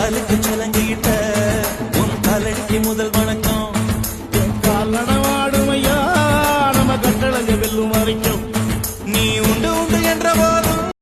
காலுக்கு சிலங்கிட்ட உன் காலடிக்கு முதல் வணக்கம். காலனவாடுமையா நம்ம கட்டளங்க வெல்லும் வரைக்கும். நீ உண்டு உண்டு என்றவோ